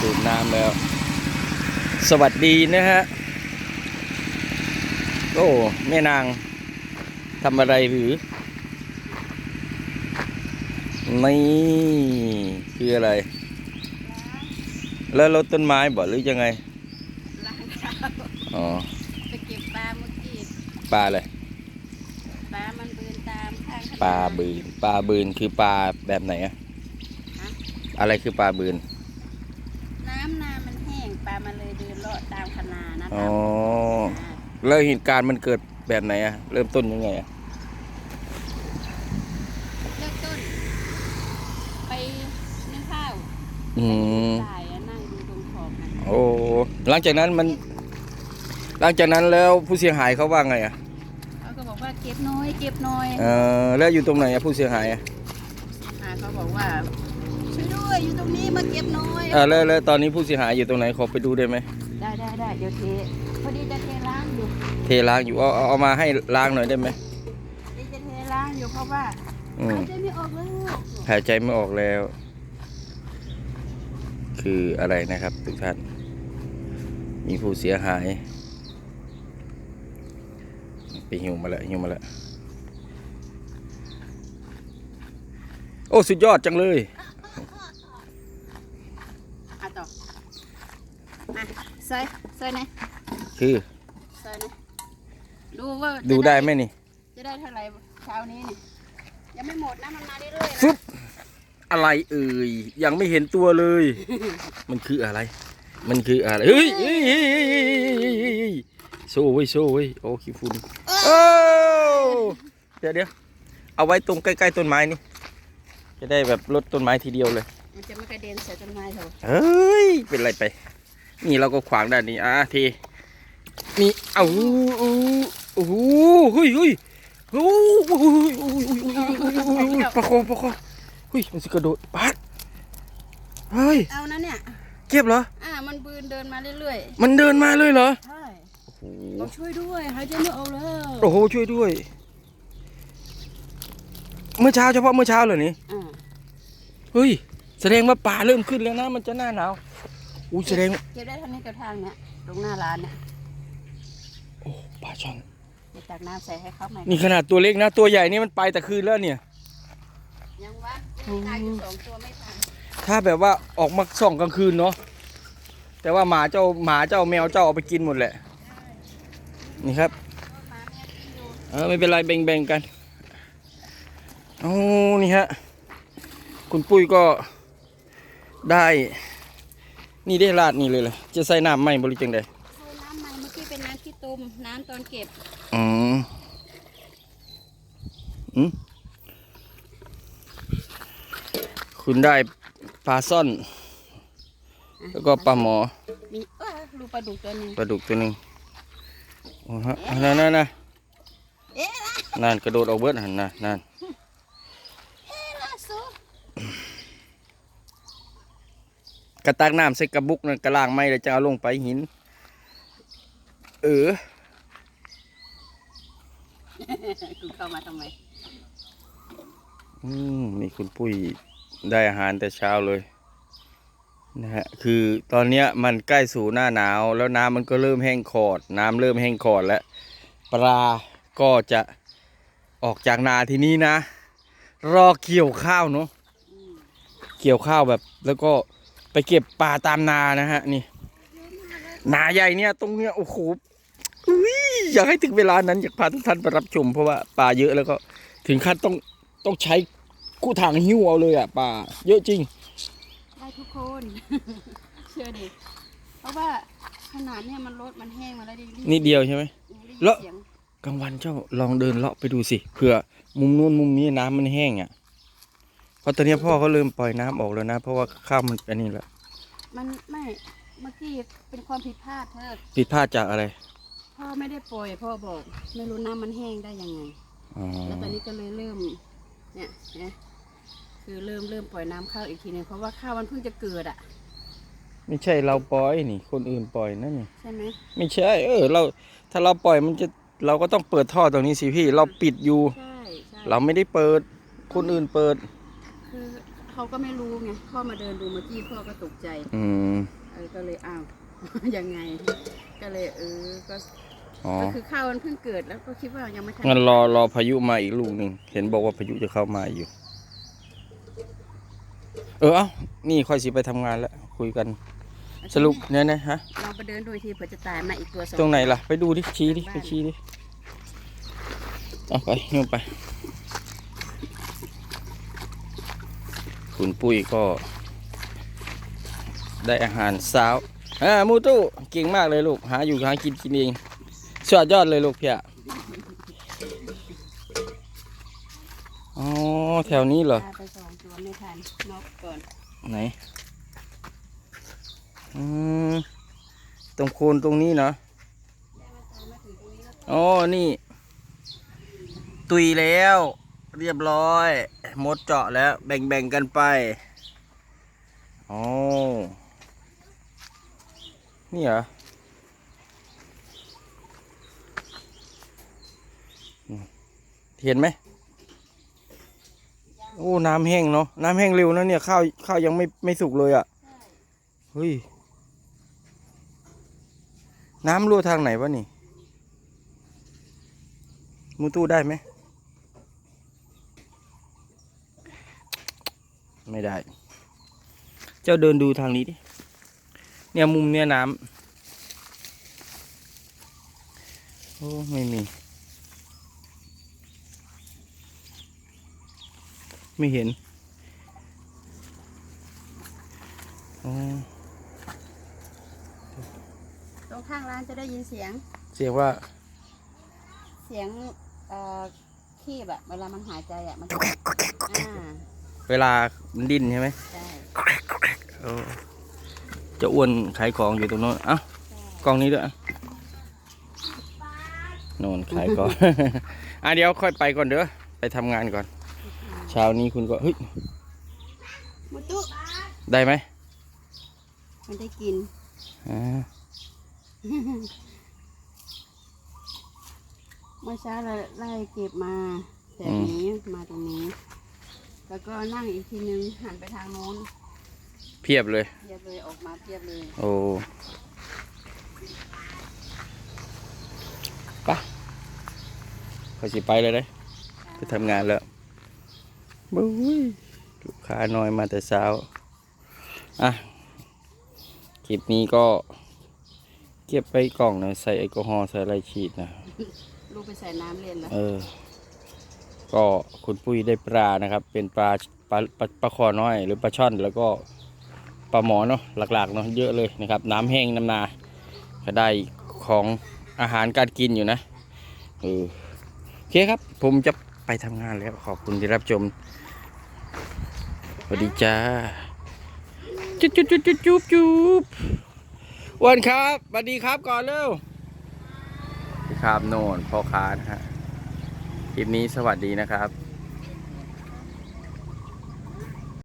สูบน้ำแล้ว สวัสดีนะฮะ โอ้แม่นางทำอะไรหรือ นี่คืออะไร แล้วรถต้นไม้บ่หรือยังไงล้างเท้าอ๋อไปเก็บปลาเมื่อกี้ปลาอะไรปลามันบืนตามข้างถนนปลาบืนปลาบืนคือปลาแบบไหนอะฮะอะไรคือปลาบืนน้ำนามันแห้งปลามันเลยเดินเลาะตามคนานะคอ๋รัอบแล้วเหตุการณ์มันเกิดแบบไหนอะเริ่มต้นยังไงอะเริ่มต้น ไปนึ่งข้าวอืมสายอะนั่งดูตรงขอบมันโอ้หลังจากนั้นมัน หลังจากนั้นแล้วผู้เสียหายเขาว่าไงอะเขาก็บอกว่าเก็บน้อย เก็บน้อยเออแล้วอยู่ตรงไหนอะผู้เสียหายอะอ่าเขาบอกว่าช่วยด้วย อยู่ตรงนี้มาเก็บน้อยเออแล้วแล้วตอนนี้ผู้เสียหายอยู่ตรงไหนขอไปดูได้ไหมได้ได้ได้เดี๋ยวเทพอดีจะเทล้างอยู่เทล้างอยู่เอาเอาเอามาให้ล้างหน่อยได้ไหมเดี๋ยวจะเทล้างอยู่เพราะว่าอืม หายใจไม่ออกแล้วหายใจไม่ออกแล้ว คืออะไรนะครับทุกท่าน มีผู้เสียหาย ไปหิวมาแล้วหิวมาแล้ว โอ้ สุดยอดจังเลย อะต่อ อะใส่ใส่ไหนคือใส่ไหนดูว่าจะดูได้ไหมนี่จะได้เท่าไหร่เช้านี้นี่ยังไม่หมดนะมันมาเรื่อยๆฟึนะบอะไรเอ่ยยังไม่เห็นตัวเลย มันคืออะไร มันคืออะไรเฮ้ยเฮ้ยเฮ้ยเฮ้ยเฮ้ยเฮ้ยเฮ้ยโซ่เว้ยโซ่เว้ยโอ้ขี้ฝุ่นโอ้เดี๋ยวเดี๋ยวเอาไว้ตรงใกล้ๆต้นไม้นี่จะได้แบบลดต้นไม้ทีเดียวเลย มันจะไม่กระเด็นใส่ต้นไม้เถอะ เฮ้ย เป็นไรไป นี่เราก็ขวางด้านนี้อะทีนี่เอาอู้โอ้โหเฮ้ยเฮ้ยโอ้โหประคองประคองเฮ้ยมันสิกระโดดปัดเฮ้ยเอานะเนี่ยเก็บเหรออ่ามันบืนเดินมาเรื่อยมันเดินมาเลยเหรอๆใช่โอ้โหบอกช่วยด้วยหายใจไม่ออกแล้วโอ้โหช่วยด้วย เมื่อเช้าเฉพาะเมื่อเช้าเหรอนี่อ่าเฮ้ยแสดงว่าป่าเริ่มขึ้นแล้วนะมันจะหน้าหนาว อุ้ยแสดงเก็บได้เท่านี้กับทางเนี่ยตรงหน้าร้านเนี่ยโอ้ปลาช่อนเดี๋ยวตักน้ำใส่ให้เขาใหม่นี่ขนาดตัวเล็กนะ ตัวใหญ่นี่มันไปแต่คืนแล้วเนี่ย ยังวะยังตายอยู่สองตัวไม่ทันถ้าแบบว่าออกมาส่องกลางคืนเนาะแต่ว่าหมาเจ้าหมาเจ้าแมวเจ้าเอาไปกินหมดแหละ นี่ครับ หมาแม่กินอยู่เออไม่เป็นไรแบ่งๆกันโอ้นี่ฮะ คุณปุ้ยก็ได้ นี่ได้ราดนี่เลยเลยจะใส่น้ำไหมบริจังใดใส่น้ำใหม่เมื่อกี้เป็นน้ำขี้ตุ่มน้ำตอนเก็บอืมอืมคุณได้ปลาซ่อน แล้วก็ปลาหมอมีเอ้าดูปลาดุกตัวหนึงปลาดุกตัวหนึ่งโอ้ฮะนั่นนั่นนั่นเอ๊ะนั่นกระโดดออกเบิดหันนะนั่น เอ๊ะล่าสุด กระตักน้ำใส่กระบุกนั่นกระล่างไม้แล้วจะเอาลงไปหิน เออกูเข้ามาทำไมอืมนี่คุณปุ้ยได้อาหารแต่เช้าเลยนะฮะคือตอนเนี้ยมันใกล้สู่หน้าหนาว แล้วน้ำมันก็เริ่มแห้งขอด น้ำเริ่มแห้งขอดแล้วปลาก็จะออกจากนาทีนี้นะ รอเกี่ยวข้าวเนาะเกี่ยวข้าวแบบแล้วก็ ไปเก็บปลาตามนานะฮะนี่ นาใหญ่เนี่ยตรงเนี้ยโอ้โหอุ๊ยอยากให้ถึงเวลานั้นอยากพาทุกท่านไปรับชม เพราะว่าปลาเยอะแล้วก็ถึงขั้นต้องต้องใช้กู้ถังหิ้วเอาเลยอะปลาเยอะจริงได้ทุกคนเชื่อดิเพราะว่าขนาดเนี่ยมันรถมันแห้งมาแล้วดินิดเดียวใช่ไหมได้ยินแล้วเสียงกลางวันเจ้าลองเดินเลาะไปดูสิเผื่อมุมนู้นมุมนี้น้ำมันแห้งอะ เพราะตอนนี้พ่อเขาเริ่มปล่อยน้ำออกแล้วนะ เพราะว่าข้าวมันอันนี้แล้วมันไม่เมื่อกี้เป็นความผิดพลาดเธอผิดพลาดจากอะไรพ่อไม่ได้ปล่อยพ่อบอก ไม่รู้น้ำมันแห้งได้ยังไง อ๋อแล้วตอนนี้ก็เลยเริ่ม เนี่ยนะคือเริ่มเริ่มปล่อยน้ำเข้าอีกทีหนึงเพราะว่าข้าวมันเพิ่งจะเกิดอะ ไม่ใช่เราปล่อยนี่ คนอื่นปล่อยนั่นนี่ ใช่ไหมไม่ใช่ เออ เราถ้าเราปล่อยมันจะเราก็ต้องเปิดท่อตรงนี้สิพี่ เราปิดอยู่ ใช่ใช่เราไม่ได้เปิด คนอื่นเปิด คือเขาก็ไม่รู้ไงพ่อมาเดินดูเมื่อกี้พ่อก็ตกใจอืมเออก็เลยอ้าว ยังไง ก็เลยเออก็อ๋อก็คือข้าวมันเพิ่งเกิดแล้วก็คิดว่ายังไม่ทันงั้นรอรอพายุมาอีกลูกหนึ่งเห็นบอกว่าพายุจะเข้ามาอยู่ เออเอ้านี่ค่อยสิไปทำงานแล้วคุยกัน สรุปเนี่ยนะฮะ ลองไปเดินดูอีกทีเผื่อจะตายมาอีกตัวสองตรงไหนล่ะ ไปดูดิชี้ดิไปชี้ดิเอาไปนู่นไป คุณปุ้ยก็ได้อาหารเช้าอ่ามูตู้เก่งมากเลยลูก หาอยู่หากินกินเองสุดยอดเลยลูกเพี่ยอ๋อแถวนี้เหรอตายไปสองตัวไม่ทันนกก่อน ไหน อืม ตรงโคนตรงนี้เนาะอ๋อ นี่ ตุยแล้ว เรียบร้อยห มดเจาะแล้วแบ่งๆกันไปอ๋อนี่เหรอเห็นไหมโอ้น้ำแห้งเนาะน้ำแห้งเร็วนะเนี่ยข้าวข้าวยังไม่ไม่สุกเลยอะ่ะเฮ้ยน้ำรั่วทางไหนวะนี่มูตู้ได้ไหม ไม่ได้ เจ้าเดินดูทางนี้ดิ เนี่ยมุมเนี่ยน้ำ โอ้ ไม่มี ไม่เห็น อ๋อ ตรงข้างร้านจะได้ยินเสียง เสียงว่า เสียงเอ่อขี้แบบเวลามันหายใจอะมันจะอ่า เวลามันดิ้นใช่ไหมใช่เออจะอ้วนขายของอยู่ตรงโน้นเอ้ากล้องนี้ด้วยอะโน่นขายก่อน อะเดี๋ยวค่อยไปก่อนเด้อ ไปทำงานก่อน เช้านี้คุณก็เฮ้ยมุตุได้ไหมมันได้กินอ่าเมื่อเช้าเราไล่เก็บมาแต่นี้มาตรงนี้ แล้วก็นั่งอีกทีนึงหันไปทางโน้นเพียบเลย เทียบเลยออกมาเทียบเลย โอ้ไปะพอสิไปเลยเด้ ไปทำงานแล้วบุ้ยลูกค้าน้อยมาแต่เช้า อะ คลิปนี้ก็ เก็บไปกล่องหนะใส่แอลกอฮอล์ใส่อะไรฉีดนะ ลูกไปใส่น้ำเล่นแล้ว เออ ก็คุณปุ้ยได้ปลานะครับ เป็นปลาปลาปลาปลาคอน้อย หรือปลาช่อนแล้วก็ปลาหมอเนาะหลักๆเนาะเยอะเลยนะครับ น้ำแห้งน้ำนาก็ได้ของอาหารการกินอยู่นะเออโอเคครับ ผมจะไปทำงานแล้วขอบคุณที่รับชมสวัสดีจ้าจุ๊บจุ๊บจุ๊บจุ๊บจุ๊บจุ๊บวันครับสวัสดีครับก่อนเร็วสวัสดีครับโน่นพ่อค้านะฮะ ลิปนี้สวัสดีนะครับ